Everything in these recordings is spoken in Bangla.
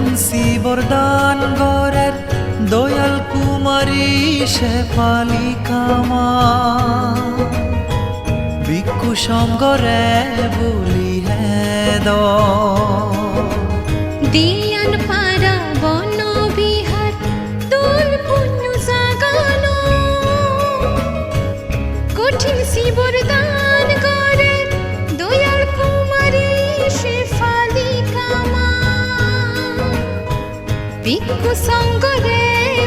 কঠিন শিবরদান গরের দয়াল কুমারী শেফালি কামা। ভিক্ষু সঙ্গরে বলি হেদ দিয়ান ভিক্ষু সঙ্গরে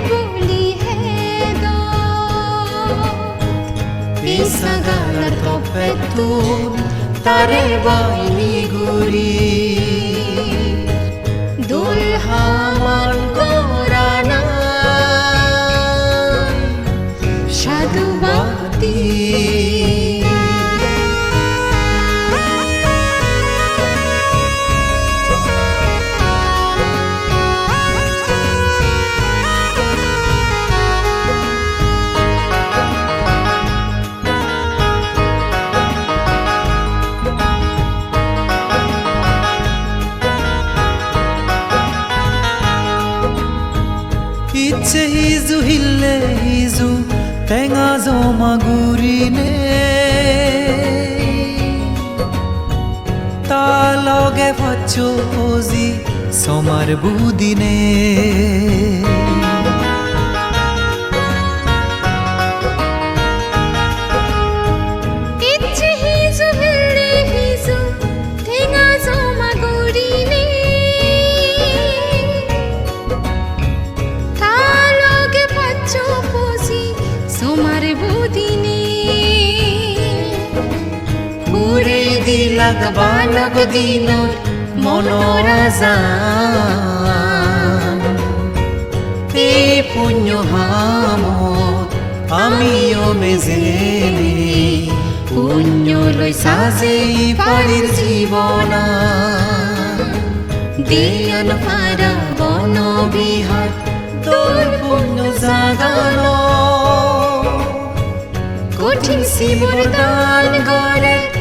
বলি হে Pisagalar topetun tare baini guri Dulhaman ইচ্ছে হিজু হিল্লে হিজু টেঙা জমা গুৰিনে তা লগে ভাচ্ছো সমার বুদিনে দিনর মনোরাজান এ পুণ্য হাম আমিও মেজেনে পুণ্য লই সাজে পারির জীবনা দেয়ান পারা বন বিহার তোর পুণ্য জাগানো কঠিন শিবর দান দয়াল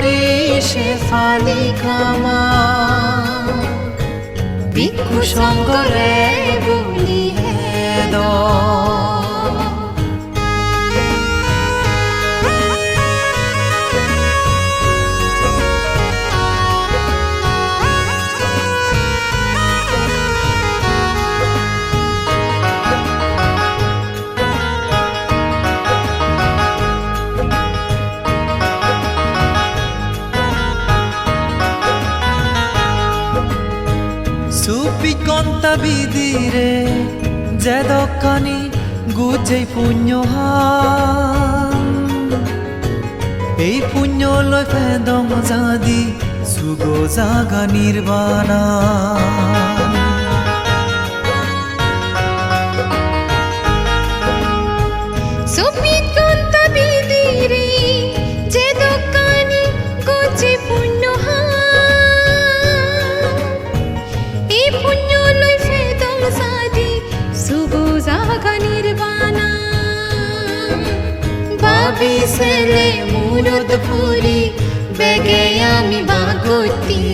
কুমারী শেফালি কামা ভিক্ষু সঙ্গরে বলি হে সুপি বিদিরে যে দোকানি গুজেই পুণ্য এই পুণ্য লয় ফেদম জাদি সুগো জাগা নির্বাণা সুগো জাগা নির্বাণা ভাবি সেলে মুরদ ফুরি, বেগে আমি বাগতি।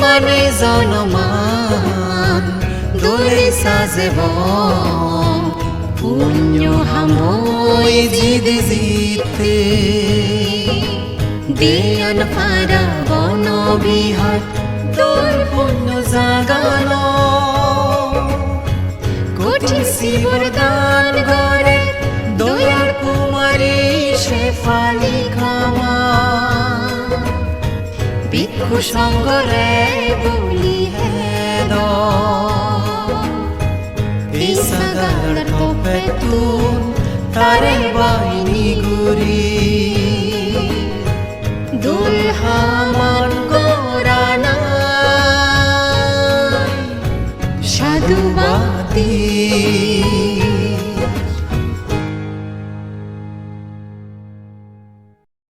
মানে জনমান, দোলে সাজেব। পুণ্য হামই জিদ জিতে। দেয়ান শেফালি খামা। ভিক্ষু সঙ্গরে বলি হেদ তুন তারে বাহিনী গুরি দুলহামান